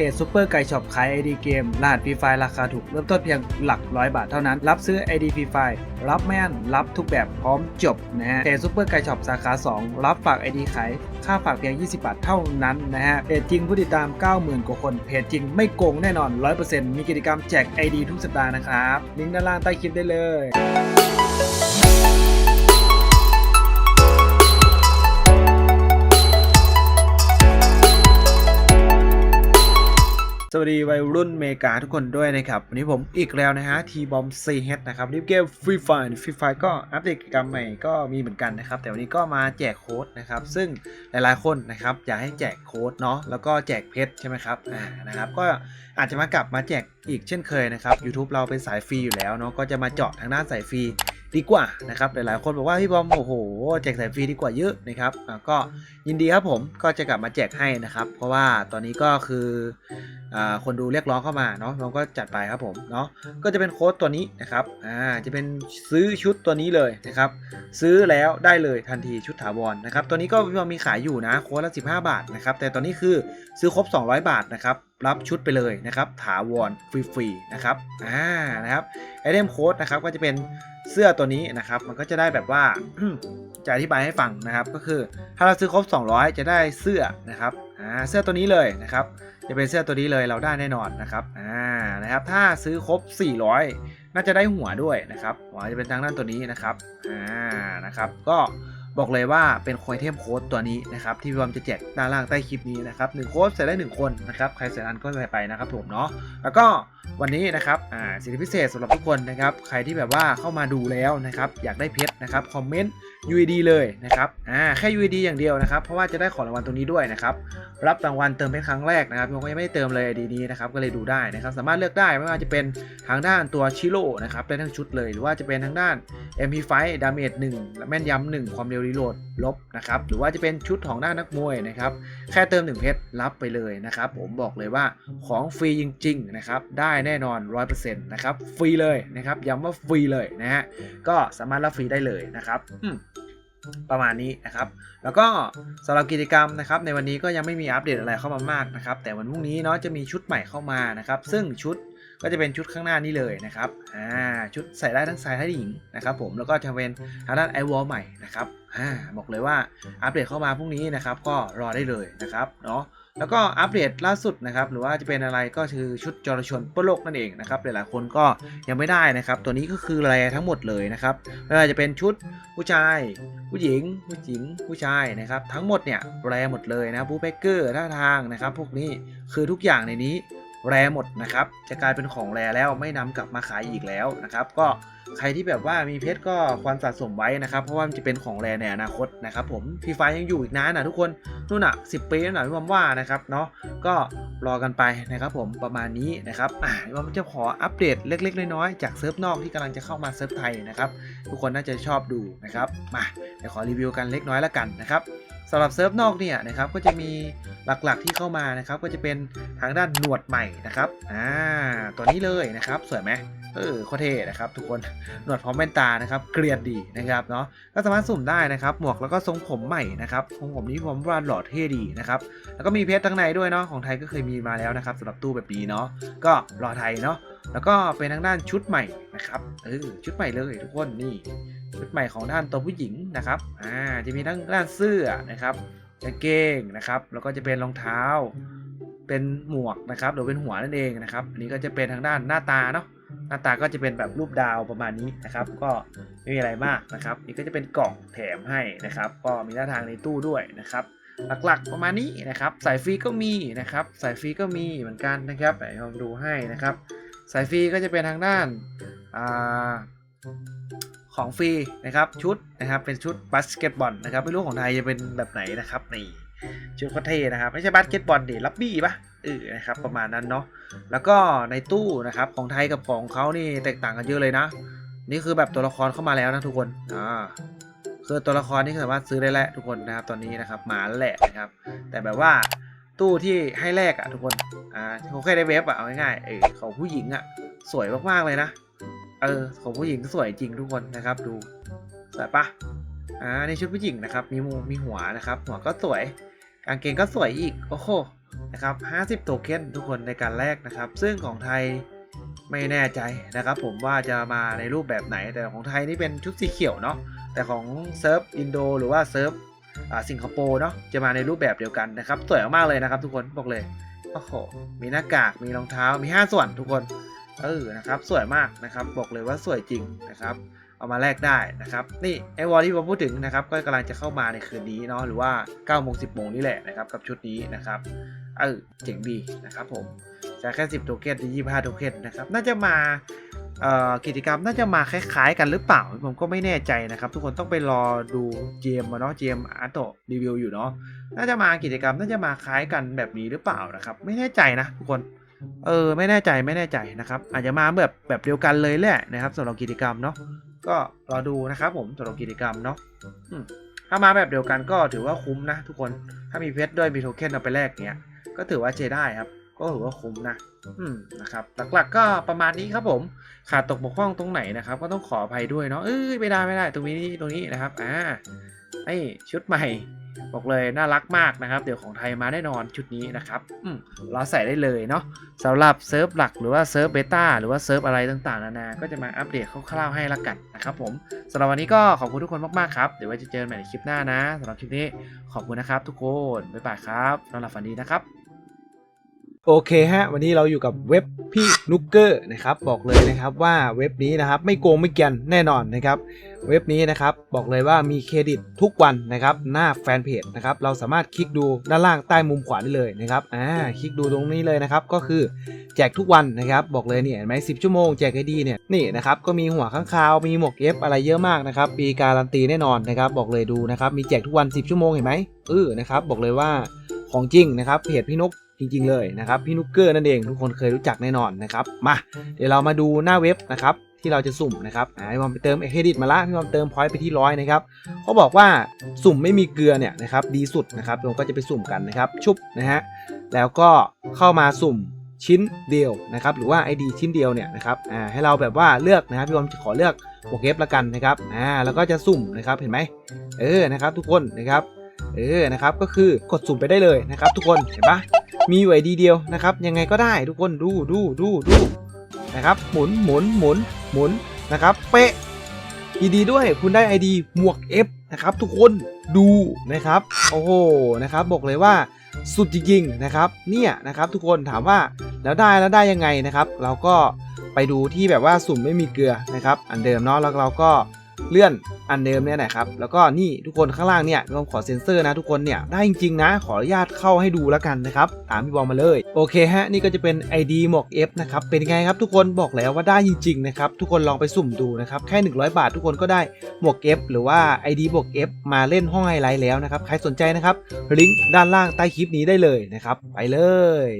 เพจซูเปอร์ไก่ช็อปขายไอดีเกมรหัสฟรีไฟราคาถูก เริ่มต้นเพียงหลักร้อยบาทเท่านั้น รับซื้อไอดีฟรีไฟรับไม่น รับทุกแบบพร้อมจบนะฮะเพจซูเปอร์ไก่ช็อปสาขา 2 รับฝากไอดีขาย ค่าฝากเพียง 20 บาทเท่านั้นนะฮะเพจจริงผู้ติดตาม 90,000 กว่าคน เพจจริงไม่โกงแน่นอน 100%มีกิจกรรมแจกไอดีทุกสัปดาห์นะครับลิงก์ด้านล่างใต้คลิปได้เลย สวัสดีวัยรุ่นเมกาทุกคนด้วยนะครับ วันนี้ผมอีกแล้วนะฮะทีบอมซีเฮดนะครับรีบเกมฟรีไฟฟรีไฟก็อัปเดตกิจกรรมใหม่ก็มีเหมือนกันนะครับ แต่วันนี้ก็มาแจกโค้ดนะครับ ซึ่งหลายๆคนนะครับอยากให้แจกโค้ดเนาะแล้วก็แจกเพชรใช่ไหมครับอ่านะครับก็อาจจะมากลับมาแจกอีกเช่นเคยนะครับ YouTube เราเป็นสายฟรีอยู่แล้วเนาะก็จะมาเจาะทางด้านสายฟรี ดีกว่านะครับหลายๆคนบอกว่าพี่บอมโอ้โหแจกสายฟรีดีกว่าเยอะนะครับก็ยินดีครับผมก็จะกลับมาแจกให้นะครับ เพราะว่าตอนนี้ก็คืออคนดูเรียกร้องเข้ามาเนาะเราก็จัดไปครับผมเนาะก็จะเป็นโค้ดตัวนี้นะครับอ่าจะเป็นซื้อชุดตัวนี้เลยนะครับซื้อแล้วได้เลยทันทีชุดถาวรนะครับตัวนี้ก็มีขายอยู่นะโค้ดละ 15 บาทนะครับแต่ตอนนี้คือซื้อครบ 200 บาทนะครับ รับชุดไปเลยนะครับถาวรฟรีๆนะครับอ่านะครับไอเทมโค้ดนะครับก็จะเป็นเสื้อตัวนี้นะครับมันก็จะได้แบบว่าจะอธิบายให้ฟังนะครับ ก็คือถ้าเราซื้อครบ 200 จะได้เสื้อนะครับอ่าเสื้อตัวนี้เลยนะครับ จะเป็นเสื้อตัวนี้เลยเราได้แน่นอนนะครับอ่านะครับ ถ้าซื้อครบ 400 น่าจะได้หัวด้วยนะครับหัวจะเป็นทางด้านตัวนี้นะครับอ่านะครับ ก็ บอกเลยว่าเป็นคอยเทมโค้ดตัวนี้นะครับที่พี่บอมจะแจกด้านล่างใต้คลิปนี้นะครับหนึ่งโค้ดใส่ได้ 1 คนนะครับใครใส่อันก็ใส่ไปนะครับผมเนาะแล้วก็วันนี้นะครับอ่าสิทธิพิเศษสำหรับทุกคนนะครับใครที่แบบว่าเข้ามาดูแล้วนะครับอยากได้เพชรนะครับคอมเมนต์ UED เลยนะครับอ่าแค่ UED อย่างเดียวนะครับ เพราะว่าจะได้ของรางวัลตรงนี้ด้วยนะครับ รับรางวัลเติมเป็นครั้งแรกนะครับผมก็ยังไม่ได้เติมเลยดีนี้นะครับ ก็เลยดูได้นะครับ สามารถเลือกได้ไม่ว่าจะเป็นทางด้านตัวชิโร่นะครับ ได้ทั้งชุดเลย หรือว่าจะเป็นทางด้าน MP5 ดาเมจ1และแม่นยำ1ความเร็วรีโหลดลบนะครับ หรือว่าจะเป็นชุดของด้านนักมวยนะครับ แค่เติม1เพชรรับไปเลยนะครับ ผมบอกเลยว่าของฟรีจริงๆนะครับ ได้แน่นอน 100%นะครับ ฟรีเลยนะครับ ย้ำว่าฟรีเลยนะฮะ ก็สามารถรับฟรีได้เลยนะครับ อืม ประมาณนี้นะครับ แล้วก็สำหรับกิจกรรมนะครับในวันนี้ก็ยังไม่มีอัปเดตอะไรเข้ามามากนะครับ แต่วันพรุ่งนี้เนาะจะมีชุดใหม่เข้ามานะครับ ซึ่งชุดก็จะเป็นชุดข้างหน้านี้เลยนะครับอ่าชุดใส่ได้ทั้งชายทั้งหญิงนะครับผมแล้วก็จะเป็นทางด้านไอวอลใหม่นะครับอ่าบอกเลยว่าอัปเดตเข้ามาพรุ่งนี้นะครับ ก็รอได้เลยนะครับเนาะ แล้วก็อัปเดตล่าสุดนะครับ หรือว่าจะเป็นอะไรก็คือชุดจรชนปโลกนั่นเองนะครับหลายๆคนก็ยังไม่ได้นะครับ ตัวนี้ก็คือแรทั้งหมดเลยนะครับไม่ว่าจะเป็นชุดผู้ชาย ผู้หญิง ผู้หญิง ผู้ชายนะครับ ทั้งหมดเนี่ยแรหมดเลยนะบูเบเกอร์ท่าทางนะครับ พวกนี้คือทุกอย่างในนี้ แรหมดนะครับ จะกลายเป็นของแรแล้วไม่นำกลับมาขายอีกแล้วนะครับ ก็ใครที่แบบว่ามีเพชรก็ควรสะสมไว้นะครับ เพราะว่ามันจะเป็นของแรในอนาคตนะครับ ผมฟีไฟยังอยู่อีกนานนะทุกคนนู่นน่ะสิปีนั่นน่ะพี่บอมว่านะครับเนาะก็รอกันไปนะครับ ผมประมาณนี้นะครับอ่าพี่บอมจะขออัปเดตเล็ก ๆ น้อยๆจากเซิร์ฟนอกที่กำลังจะเข้ามาเซิร์ฟไทยนะครับ ทุกคนน่าจะชอบดูนะครับมาเดี๋ยวขอรีวิวกันเล็กน้อยแล้วกันนะครับ สำหรับเซิร์ฟนอกเนี่ยนะครับก็จะมีหลักๆที่เข้ามานะครับ ก็จะเป็นทางด้านหนวดใหม่นะครับอ่าตัวนี้เลยนะครับสวยไหมเออโคเท่นะครับทุกคนหนวดพร้อมแว่นตานะครับเกลียดดีนะครับเนาะก็สามารถสุ่มได้นะครับ หมวกแล้วก็ทรงผมใหม่นะครับทรงผมนี้ผมว่าหล่อเท่ดีนะครับแล้วก็มีเพชรทั้งในด้วยเนาะของไทยก็เคยมีมาแล้วนะครับสำหรับตู้แบบนี้เนาะก็รอไทยเนาะแล้วก็เป็นทางด้านชุดใหม่นะครับเออชุดใหม่เลยทุกคนนี่ ชุดใหม่ของด้านตัวผู้หญิงนะครับอ่าจะมีทั้งด้านเสื้อนะครับกางเกงนะครับแล้วก็จะเป็นรองเท้า เป็นหมวกนะครับหรือเป็นหัวนั่นเองนะครับ อันนี้ก็จะเป็นทางด้านหน้าตาเนาะหน้าตาก็จะเป็นแบบรูปดาวประมาณนี้นะครับ ก็ไม่มีอะไรมากนะครับนี่ก็จะเป็นกล่องแถมให้นะครับ ก็มีหน้าทางในตู้ด้วยนะครับ หลักๆประมาณนี้นะครับ สายฟรีก็มีนะครับ สายฟรีก็มีเหมือนกันนะครับไหนลองดูให้นะครับ สายฟรีก็จะเป็นทางด้านอาของฟรีนะครับ ชุดนะครับเป็นชุดบาสเกตบอลนะครับไม่รู้ของไทยจะเป็นแบบไหนนะครับนี่ชุดโคตรเท่นะครับ ไม่ใช่บาสเกตบอลดิลับบี้ปะเออนะครับประมาณนั้นเนาะแล้วก็ในตู้นะครับของไทยกับของเขานี่แตกต่างกันเยอะเลยนะ นี่คือแบบตัวละครเข้ามาแล้วนะทุกคนอ่าคือตัวละครนี่สามารถซื้อได้แล้วทุกคนนะครับตอนนี้นะครับมาแล้วแหละนะครับ แต่แบบว่าตู้ที่ให้แลกอะทุกคนอ่าเขาแค่ได้เว็บอะเอาง่ายๆเออของผู้หญิงอะสวยมากๆเลยนะ เออของผู้หญิงสวยจริงทุกคนนะครับ ดูสวยปะอ่าในชุดผู้หญิงนะครับ มีมูมีหัวนะครับ หัวก็สวยกางเกงก็สวยอีกโอ้โหนะครับ 50 โทเค็นทุกคนในการแลกนะครับ ซึ่งของไทยไม่แน่ใจนะครับ ผมว่าจะมาในรูปแบบไหนแต่ของไทยนี่เป็นชุดสีเขียวเนาะแต่ของเซิร์ฟอินโดหรือว่าเซิร์ฟสิงคโปร์เนาะจะมาในรูปแบบเดียวกันนะครับ สวยมากเลยนะครับ ทุกคนบอกเลยโอ้โหมีหน้ากากมีรองเท้ามี 5 ส่วนทุกคน เออนะครับสวยมากนะครับบอกเลยว่าสวยจริงนะครับเอามาแลกได้นะครับนี่ไอวอลที่ผมพูดถึงนะครับก็กำลังจะเข้ามาในคืนนี้เนาะหรือว่า9โมง10โมงนี่แหละนะครับกับชุดนี้นะครับเออเจ๋งดีนะครับผมจะแค่10โทเค็นถึง25โทเค็นนะครับน่าจะมาเอ่อกิจกรรมน่าจะมาคล้ายๆกันหรือเปล่า ผมก็ไม่แน่ใจนะครับ ทุกคนต้องไปรอดูเจมมาเนาะเจมอาร์โตรีวิวอยู่เนาะน่าจะมากิจกรรมน่าจะมาคล้ายกันแบบนี้หรือเปล่านะครับ ไม่แน่ใจนะทุกคน เออไม่แน่ใจไม่แน่ใจนะครับ อาจจะมาแบบแบบเดียวกันเลยแหละนะครับสำหรับกิจกรรมเนาะก็รอดูนะครับผมสำหรับกิจกรรมเนาะถ้ามาแบบเดียวกันก็ถือว่าคุ้มนะ ทุกคนถ้ามีเพชรด้วยมีโทเค็นเอาไปแลกเนี้ยก็ถือว่าเจได้ครับก็ถือว่าคุ้มนะ อืม นะครับ หลักๆ ก็ประมาณนี้ครับผม ขาดตกบกพร่องตรงไหนนะครับ ก็ต้องขออภัยด้วยเนาะ เอ้ย ไม่ได้ไม่ได้ ตรงนี้ ตรงนี้นะครับ อ่าไอชุดใหม่ บอกเลยน่ารักมากนะครับ เดี๋ยวของไทยมาแน่นอนชุดนี้นะครับอืมเราใส่ได้เลยเนาะสำหรับเซิร์ฟหลักหรือว่าเซิร์ฟเบต้าหรือว่าเซิร์ฟอะไรต่างๆนานา ก็จะมาอัปเดตคร่าวๆให้ละกันนะครับผมสำหรับวันนี้ก็ขอบคุณทุกคนมากๆครับ เดี๋ยวไว้จะเจอกันใหม่ในคลิปหน้านะสำหรับคลิปนี้ขอบคุณนะครับ ทุกคนบ๊ายบายครับนอนหลับฝันดีนะครับ โอเคฮะ วันนี้เราอยู่กับเว็บพี่นุกเกอร์นะครับ บอกเลยนะครับว่าเว็บนี้นะครับไม่โกงไม่เกียนแน่นอนนะครับ เว็บนี้นะครับบอกเลยว่ามีเครดิตทุกวันนะครับ หน้าแฟนเพจนะครับ เราสามารถคลิกดูด้านล่างใต้มุมขวาได้เลยนะครับอ่าคลิกดูตรงนี้เลยนะครับ ก็คือแจกทุกวันนะครับ บอกเลยเนี่ยเห็นไหมสิชั่วโมงแจกไอดีเนี่ยนี่นะครับก็มีหัวข้างคาวมีหมวกเอฟอะไรเยอะมากนะครับปีการันตีแน่นอนนะครับ บอกเลยดูนะครับมีแจกทุกวัน 10 ชั่วโมงเห็นไหมเออนะครับบอกเลยว่าของจริงนะครับเพจพี่นก จริงๆเลยนะครับพี่นุกเกอร์นั่นเองทุกคนเคยรู้จักแน่นอนนะครับมาเดี๋ยวเรามาดูหน้าเว็บนะครับที่เราจะสุ่มนะครับพี่บอมไปเติมเครดิตมาละพี่บอมเติมพอยต์ไปที่ร้อยนะครับเขาบอกว่าสุ่มไม่มีเกลือเนี่ยนะครับดีสุดนะครับเราก็จะไปสุ่มกันนะครับชุบนะฮะแล้วก็เข้ามาสุ่มชิ้นเดียวนะครับหรือว่า ID ชิ้นเดียวเนี่ยนะครับอ่าให้เราแบบว่าเลือกนะครับพี่บอมจะขอเลือกโปเกฟละกันนะครับอ่าแล้วก็จะสุ่มนะครับเห็นไหมเออนะครับทุกคนนะครับเออนะครับก็คือกดสุ่มไปได้เลยนะครับทุกคนเห็นปะ มีอยู่ ID เดียวนะครับ ยังไงก็ได้ทุกคนดูดูดูดูนะครับ หมุนหมุนหมุนหมุนนะครับ เป๊ะยินดีด้วยคุณได้ ID หมวก F นะครับ ทุกคนดูนะครับ โอ้โหนะครับ บอกเลยว่าสุดจริงๆนะครับ เนี่ยนะครับ ทุกคนถามว่าแล้วได้แล้วได้ยังไงนะครับ เราก็ไปดูที่แบบว่าสุ่มไม่มีเกลือนะครับ อันเดิมเนาะแล้วเราก็ เลื่อนอันเดิมเนี่ยนะครับ แล้วก็นี่ทุกคนข้างล่างเนี่ยต้องขอเซ็นเซอร์นะทุกคนเนี่ยได้จริงๆนะ ขออนุญาตเข้าให้ดูแล้วกันนะครับตามพี่บอลมาเลย โอเคฮะนี่ก็จะเป็น ID หมวก F นะครับเป็นไงครับทุกคนบอกแล้วว่าได้จริงๆนะครับทุกคนลองไปสุ่มดูนะครับแค่ 100 บาททุกคนก็ได้หมวก F หรือว่า ID บวก F มาเล่นห้องไฮไลท์แล้วนะครับใครสนใจนะครับลิงก์ด้านล่างใต้คลิปนี้ได้เลยนะครับไปเลย